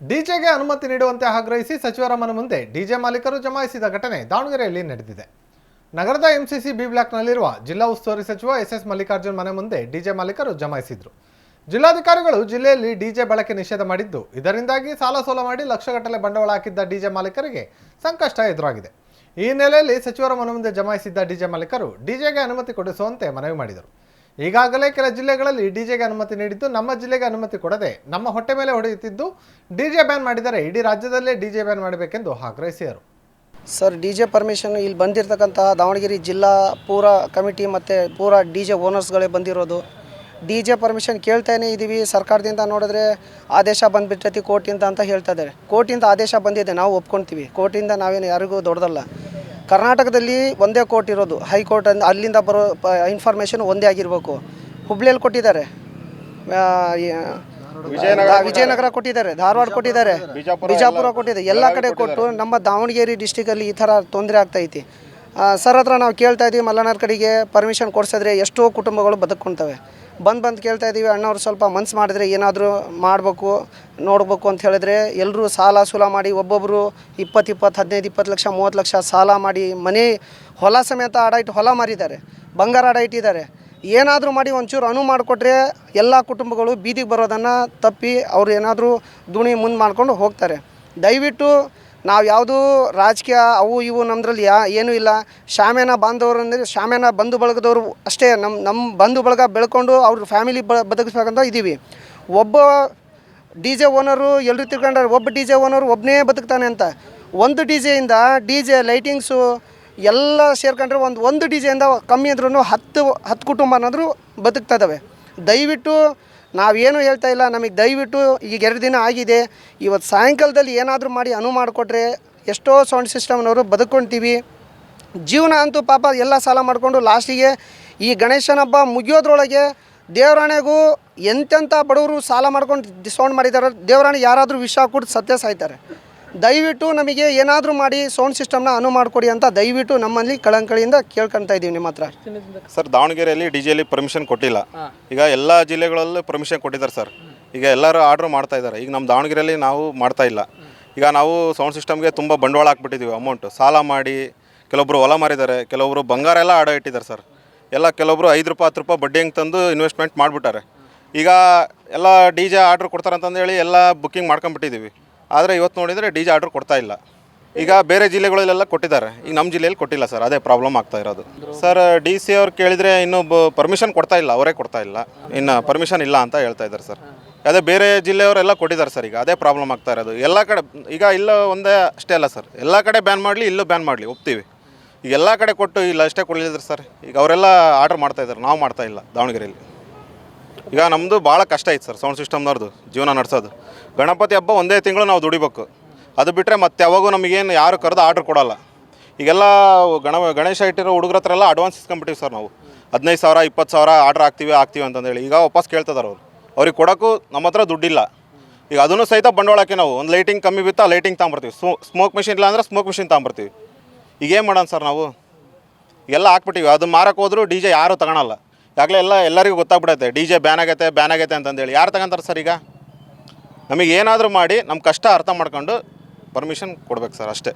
ಡಿಜೆಗೆ ಅನುಮತಿ ನೀಡುವಂತೆ ಆಗ್ರಹಿಸಿ ಸಚಿವರ ಮನ ಮುಂದೆ ಡಿಜೆ ಮಾಲೀಕರು ಜಮಾಯಿಸಿದ ಘಟನೆ ದಾವಣಗೆರೆಯಲ್ಲಿ ನಡೆದಿದೆ. ನಗರದ ಎಂಸಿಸಿ ಬಿ ಬ್ಲಾಕ್ನಲ್ಲಿರುವ ಜಿಲ್ಲಾ ಉಸ್ತುವಾರಿ ಸಚಿವ ಎಸ್ ಎಸ್ ಮಲ್ಲಿಕಾರ್ಜುನ್ ಮನೆ ಮುಂದೆ ಡಿಜೆ ಮಾಲೀಕರು ಜಮಾಯಿಸಿದ್ರು. ಜಿಲ್ಲಾಧಿಕಾರಿಗಳು ಜಿಲ್ಲೆಯಲ್ಲಿ ಡಿಜೆ ಬಳಕೆ ನಿಷೇಧ ಮಾಡಿದ್ದು, ಇದರಿಂದಾಗಿ ಸಾಲ ಸೋಲ ಮಾಡಿ ಲಕ್ಷಗಟ್ಟಲೆ ಬಂಡವಾಳ ಹಾಕಿದ್ದ ಡಿಜೆ ಮಾಲೀಕರಿಗೆ ಸಂಕಷ್ಟ ಎದುರಾಗಿದೆ. ಈ ಹಿನ್ನೆಲೆಯಲ್ಲಿ ಸಚಿವರ ಮನೆ ಮುಂದೆ ಜಮಾಯಿಸಿದ್ದ ಡಿಜೆ ಮಾಲೀಕರು ಡಿಜೆಗೆ ಅನುಮತಿ ಕೊಡಿಸುವಂತೆ ಮನವಿ ಮಾಡಿದರು. ಈಗಾಗಲೇ ಕೆಲ ಜಿಲ್ಲೆಗಳಲ್ಲಿ ಡಿಜೆಗೆ ಅನುಮತಿ ನೀಡಿದ್ದು, ನಮ್ಮ ಜಿಲ್ಲೆಗೆ ಅನುಮತಿ ಕೊಡದೆ ನಮ್ಮ ಹೊಟ್ಟೆ ಮೇಲೆ ಹೊಡೆಯುತ್ತಿದ್ದು ಡಿಜೆ ಬ್ಯಾನ್ ಮಾಡಿದರೆ ಇಡೀ ರಾಜ್ಯದಲ್ಲೇ ಡಿಜೆ ಬ್ಯಾನ್ ಮಾಡಬೇಕೆಂದು ಆಗ್ರಹಿಸಿದರು. ಸರ್ ಡಿ ಜೆ ಪರ್ಮಿಷನ್ ಇಲ್ಲಿ ಬಂದಿರತಕ್ಕಂತಹ ದಾವಣಗೆರೆ ಜಿಲ್ಲಾ ಪೂರ ಕಮಿಟಿ ಮತ್ತು ಪೂರ ಡಿ ಜೆ ಓನರ್ಸ್ಗಳೇ ಬಂದಿರೋದು. ಡಿ ಜೆ ಪರ್ಮಿಷನ್ ಕೇಳ್ತಾನೆ ಇದ್ದೀವಿ ಸರ್ಕಾರದಿಂದ ನೋಡಿದ್ರೆ ಆದೇಶ ಬಂದುಬಿಟ್ಟೈತಿ, ಕೋರ್ಟಿಂದ ಅಂತ ಹೇಳ್ತಾ ಇದ್ದಾರೆ. ಕೋರ್ಟಿಂದ ಆದೇಶ ಬಂದಿದೆ, ನಾವು ಒಪ್ಕೊಳ್ತೀವಿ ಕೋರ್ಟಿಂದ ನಾವೇನು ಯಾರಿಗೂ ದೊಡ್ಡದಲ್ಲ. ಕರ್ನಾಟಕದಲ್ಲಿ ಒಂದೇ ಕೋರ್ಟ್ ಇರೋದು. ಹೈಕೋರ್ಟ್ ಅಂದ ಅಲ್ಲಿಂದ ಬರೋ ಪ ಇನ್ಫಾರ್ಮೇಷನ್ ಒಂದೇ ಆಗಿರಬೇಕು. ಹುಬ್ಳಿಯಲ್ಲಿ ಕೊಟ್ಟಿದ್ದಾರೆ. ವಿಜಯನಗರ ಕೊಟ್ಟಿದ್ದಾರೆ. ಧಾರವಾಡ ಕೊಟ್ಟಿದ್ದಾರೆ. ಬಿಜಾಪುರ ಕೊಟ್ಟಿದ್ದಾರೆ ಎಲ್ಲ ಕಡೆ ಕೊಟ್ಟು ನಮ್ಮ ದಾವಣಗೆರೆ ಡಿಸ್ಟಿಕಲ್ಲಿ ಈ ಥರ ತೊಂದರೆ ಆಗ್ತೈತಿ ಸರ್ ಹತ್ರ ನಾವು ಕೇಳ್ತಾ ಇದ್ದೀವಿ ಮಲ್ಲನಾರ್ ಕಡೆಗೆ ಪರ್ಮಿಷನ್ ಕೊಡಿಸಿದ್ರೆ ಎಷ್ಟೋ ಕುಟುಂಬಗಳು ಬದುಕೊಂತವೆ ಬಂದು ಬಂದು ಕೇಳ್ತಾ ಇದ್ದೀವಿ ಅಣ್ಣವ್ರು ಸ್ವಲ್ಪ ಮನ್ಸು ಮಾಡಿದ್ರೆ ಏನಾದರೂ ಮಾಡಬೇಕು, ನೋಡಬೇಕು ಅಂತ ಹೇಳಿದ್ರೆ ಎಲ್ಲರೂ ಸಾಲ ಸೂಲ ಮಾಡಿ ಒಬ್ಬೊಬ್ಬರು ಇಪ್ಪತ್ತು ಇಪ್ಪತ್ತು, ಹದಿನೈದು ಇಪ್ಪತ್ತು ಲಕ್ಷ, ಮೂವತ್ತು ಲಕ್ಷ ಸಾಲ ಮಾಡಿ, ಮನೆ ಹೊಲ ಸಮೇತ ಅಡ ಇಟ್ಟು ಹೊಲ ಮಾರಿದ್ದಾರೆ, ಬಂಗಾರ ಅಡ ಇಟ್ಟಿದ್ದಾರೆ ಏನಾದರೂ ಮಾಡಿ ಒಂಚೂರು ಅನು ಮಾಡಿಕೊಟ್ರೆ ಎಲ್ಲ ಕುಟುಂಬಗಳು ಬೀದಿಗೆ ಬರೋದನ್ನು ತಪ್ಪಿ ಅವ್ರು ಏನಾದರೂ ದುಣಿ ಮುಂದೆ ಮಾಡ್ಕೊಂಡು ಹೋಗ್ತಾರೆ. ದಯವಿಟ್ಟು ನಾವು ಯಾವುದೂ ರಾಜಕೀಯ ಅವು ಇವು ನಮ್ಮದ್ರಲ್ಲಿ ಯಾ ಏನೂ ಇಲ್ಲ. ಶಾಮ್ಯಾನ ಬಾಂಧವರು ಅಂದರೆ ಶಾಮ್ಯಾನ ಬಂಧು ಬಳಗದವರು ಅಷ್ಟೇ. ನಮ್ಮ ನಮ್ಮ ಬಂಧು ಬಳಗ ಬೆಳ್ಕೊಂಡು ಅವ್ರ ಫ್ಯಾಮಿಲಿ ಬ ಬದುಕಿಸ್ಬೇಕಂತ ಇದ್ದೀವಿ. ಒಬ್ಬ ಡಿ ಜೆ ಓನರು ಎಲ್ಲರೂ ತಿಳ್ಕೊಂಡ್ರೆ, ಒಬ್ಬ ಡಿ ಜೆ ಓನರು ಒಬ್ಬನೇ ಬದುಕ್ತಾನೆ ಅಂತ. ಒಂದು ಡಿ ಜೆಯಿಂದ ಡಿ ಜೆ ಲೈಟಿಂಗ್ಸು ಎಲ್ಲ ಸೇರ್ಕೊಂಡ್ರೆ ಒಂದು ಒಂದು ಡಿ ಜೆಯಿಂದ ಕಮ್ಮಿ ಅಂದ್ರೂ ಹತ್ತು ಹತ್ತು ಕುಟುಂಬ ಅನ್ನೋದ್ರು ಬದುಕ್ತಾ ಇದ್ದಾವೆ. ದಯವಿಟ್ಟು ನಾವೇನು ಹೇಳ್ತಾ ಇಲ್ಲ, ನಮಗೆ ದಯವಿಟ್ಟು ಈಗ ಎರಡು ದಿನ ಆಗಿದೆ. ಇವತ್ತು ಸಾಯಂಕಾಲದಲ್ಲಿ ಏನಾದರೂ ಮಾಡಿ ಅನುವು ಮಾಡಿಕೊಟ್ರೆ ಎಷ್ಟೋ ಸೌಂಡ್ ಸಿಸ್ಟಮ್ನವರು ಬದುಕೊಂತೀವಿ. ಜೀವನ ಅಂತೂ ಪಾಪ ಎಲ್ಲ ಸಾಲ ಮಾಡಿಕೊಂಡು ಲಾಸ್ಟಿಗೆ ಈ ಗಣೇಶನ ಹಬ್ಬ ಮುಗಿಯೋದ್ರೊಳಗೆ ದೇವರಾಣೆಗೂ ಎಂತೆಂಥ ಬಡವರು ಸಾಲ ಮಾಡ್ಕೊಂಡು ಸೌಂಡ್ ಮಾಡಿದ್ದಾರೆ ದೇವರಾಣೆ ಯಾರಾದರೂ ವಿಷ ಕೊಟ್ಟು ಸತ್ಯ ಸಾಯ್ತಾರೆ. ದಯವಿಟ್ಟು ನಮಗೆ ಏನಾದರೂ ಮಾಡಿ ಸೌಂಡ್ ಸಿಸ್ಟಮ್ನ ಅನು ಮಾಡಿಕೊಡಿ ಅಂತ ದಯವಿಟ್ಟು ನಮ್ಮಲ್ಲಿ ಕಳಂಕಳಿಯಿಂದ ಕೇಳ್ಕೊಳ್ತಾ ಇದ್ದೀವಿ ನಿಮ್ಮ ಹತ್ರ. ಸರ್ ದಾವಣಗೆರೆಯಲ್ಲಿ ಡಿ ಜೆಲಿ ಪರ್ಮಿಷನ್ ಕೊಟ್ಟಿಲ್ಲ. ಈಗ ಎಲ್ಲ ಜಿಲ್ಲೆಗಳಲ್ಲೂ ಪರ್ಮಿಷನ್ ಕೊಟ್ಟಿದ್ದಾರೆ ಸರ್. ಈಗ ಎಲ್ಲರೂ ಆರ್ಡ್ರ್ ಮಾಡ್ತಾ ಇದ್ದಾರೆ. ಈಗ ನಮ್ಮ ದಾವಣಗೆರೆಯಲ್ಲಿ ನಾವು ಮಾಡ್ತಾ ಇಲ್ಲ. ಈಗ ನಾವು ಸೌಂಡ್ ಸಿಸ್ಟಮ್ಗೆ ತುಂಬ ಬಂಡವಾಳ ಹಾಕ್ಬಿಟ್ಟಿದ್ದೀವಿ ಅಮೌಂಟು ಸಾಲ ಮಾಡಿ ಕೆಲವೊಬ್ಬರು ಹೊಲ ಮಾರಿದ್ದಾರೆ ಕೆಲವೊಬ್ಬರು ಬಂಗಾರ ಎಲ್ಲ ಆಡ ಇಟ್ಟಿದ್ದಾರೆ ಸರ್. ಎಲ್ಲ ಕೆಲವೊಬ್ಬರು ಐದು ರೂಪಾಯಿ ಹತ್ತು ರೂಪಾಯಿ ಬಡ್ಡಿ ಹಂಗೆ ತಂದು ಇನ್ವೆಸ್ಟ್ಮೆಂಟ್ ಮಾಡಿಬಿಟ್ಟಾರೆ. ಈಗ ಎಲ್ಲ ಡಿ ಜೆ ಆರ್ಡ್ರ್ ಕೊಡ್ತಾರೆ ಅಂತಂದೇಳಿ ಎಲ್ಲ ಬುಕ್ಕಿಂಗ್ ಮಾಡ್ಕೊಂಬಿಟ್ಟಿದ್ದೀವಿ ಆದರೆ ಇವತ್ತು ನೋಡಿದರೆ ಡಿ ಜೆ ಆರ್ಡ್ರ್ ಕೊಡ್ತಾ ಇಲ್ಲ. ಈಗ ಬೇರೆ ಜಿಲ್ಲೆಗಳಲ್ಲೆಲ್ಲ ಕೊಟ್ಟಿದ್ದಾರೆ. ಈಗ ನಮ್ಮ ಜಿಲ್ಲೆಯಲ್ಲಿ ಕೊಟ್ಟಿಲ್ಲ ಸರ್. ಅದೇ ಪ್ರಾಬ್ಲಮ್ ಆಗ್ತಾ ಇರೋದು. ಸರ್ ಡಿ ಸಿ ಅವ್ರು ಕೇಳಿದರೆ ಇನ್ನೂ ಪರ್ಮಿಷನ್ ಕೊಡ್ತಾ ಇಲ್ಲ. ಅವರೇ ಕೊಡ್ತಾ ಇಲ್ಲ. ಇನ್ನು ಪರ್ಮಿಷನ್ ಇಲ್ಲ ಅಂತ ಹೇಳ್ತಾ ಇದ್ದಾರೆ ಸರ್. ಅದೇ ಬೇರೆ ಜಿಲ್ಲೆಯವರೆಲ್ಲ ಕೊಟ್ಟಿದ್ದಾರೆ ಸರ್ ಈಗ. ಅದೇ ಪ್ರಾಬ್ಲಮ್ ಆಗ್ತಾ ಇರೋದು. ಎಲ್ಲ ಕಡೆ ಈಗ ಇಲ್ಲ ಒಂದೇ ಅಷ್ಟೇ ಅಲ್ಲ ಸರ್. ಎಲ್ಲ ಕಡೆ ಬ್ಯಾನ್ ಮಾಡಲಿ, ಇಲ್ಲೂ ಬ್ಯಾನ್ ಮಾಡಲಿ. ಒಪ್ತೀವಿ. ಈಗ ಎಲ್ಲ ಕಡೆ ಕೊಟ್ಟು ಇಲ್ಲ ಅಷ್ಟೇ ಕೊಡಲಿಲ್ಲ ಸರ್. ಈಗ ಅವರೆಲ್ಲ ಆರ್ಡ್ರ್ ಮಾಡ್ತಾ ಇದ್ದಾರೆ. ನಾವು ಮಾಡ್ತಾ ಇಲ್ಲ ದಾವಣಗೆರೆಯಲ್ಲಿ. ಈಗ ನಮ್ಮದು ಭಾಳ ಕಷ್ಟ ಐತೆ ಸರ್ ಸೌಂಡ್ ಸಿಸ್ಟಮ್ನವ್ರದ್ದು ಜೀವನ ನಡೆಸೋದು. ಗಣಪತಿ ಹಬ್ಬ ಒಂದೇ ತಿಂಗಳು ನಾವು ದುಡಿಬೇಕು. ಅದು ಬಿಟ್ಟರೆ ಮತ್ತೆ ಯಾವಾಗೂ ನಮಗೇನು ಯಾರು ಕರೆದು ಆರ್ಡ್ರ್ ಕೊಡೋಲ್ಲ. ಈಗೆಲ್ಲ ಗಣ, ಗಣೇಶ ಇಟ್ಟಿರೋ ಹುಡುಗರ ಹತ್ರ ಎಲ್ಲ ಅಡ್ವಾನ್ಸ್ ಇಸ್ಕೊಂಬಿಟ್ಟಿವಿ ಸರ್ ನಾವು. ಹದಿನೈದು ಸಾವಿರ, ಇಪ್ಪತ್ತು ಸಾವಿರ ಆರ್ಡ್ರ್ ಹಾಕ್ತೀವಿ ಹಾಕ್ತೀವಿ ಅಂತಂದೇಳಿ ಈಗ ವಾಪಸ್ ಕೇಳ್ತಿದಾರೆ ಅವರು. ಅವ್ರಿಗೆ ಕೊಡೋಕ್ಕೂ ನಮ್ಮ ಹತ್ರ ದುಡ್ಡಿಲ್ಲ. ಈಗ ಅದನ್ನು ಸಹಿತ ಬಂಡವಾಳಕ್ಕೆ ನಾವು ಒಂದು ಲೈಟಿಂಗ್ ಕಮ್ಮಿ ಬಿತ್ತು ಆ ಲೈಟಿಂಗ್ ತೊಗೊಂಬರ್ತೀವಿ ಸ್ಮೋಕ್ ಮಿಷಿನ್ ಇಲ್ಲ ಅಂದರೆ ಸ್ಮೋಕ್ ಮಿಷಿನ್ ತಗೊಂಬರ್ತೀವಿ ಈಗೇನು ಮಾಡೋಣ ಸರ್ ನಾವು? ಎಲ್ಲ ಹಾಕ್ಬಿಟ್ಟಿವಿ. ಅದು ಮಾರಕ್ಕೆ ಹೋದರೂ ಡಿ ಜೆ ಯಾರೂ ತಗೊಳಲ್ಲ. ಈಗಾಗಲೇ ಎಲ್ಲ ಎಲ್ಲರಿಗೂ ಗೊತ್ತಾಗ್ಬಿಡತ್ತೆ. ಡಿ ಜೆ ಬ್ಯಾನ್ ಆಗೈತೆ ಬ್ಯಾನ್ ಆಗೈತೆ ಅಂತಂದೇಳಿ. ಯಾರು ತಗೊಂತಾರೆ ಸರ್ ಈಗ? ನಮಗೆ ಏನಾದರೂ ಮಾಡಿ ನಮ್ಮ ಕಷ್ಟ ಅರ್ಥ ಮಾಡ್ಕೊಂಡು ಪರ್ಮಿಷನ್ ಕೊಡ್ಬೇಕು ಸರ್ ಅಷ್ಟೇ.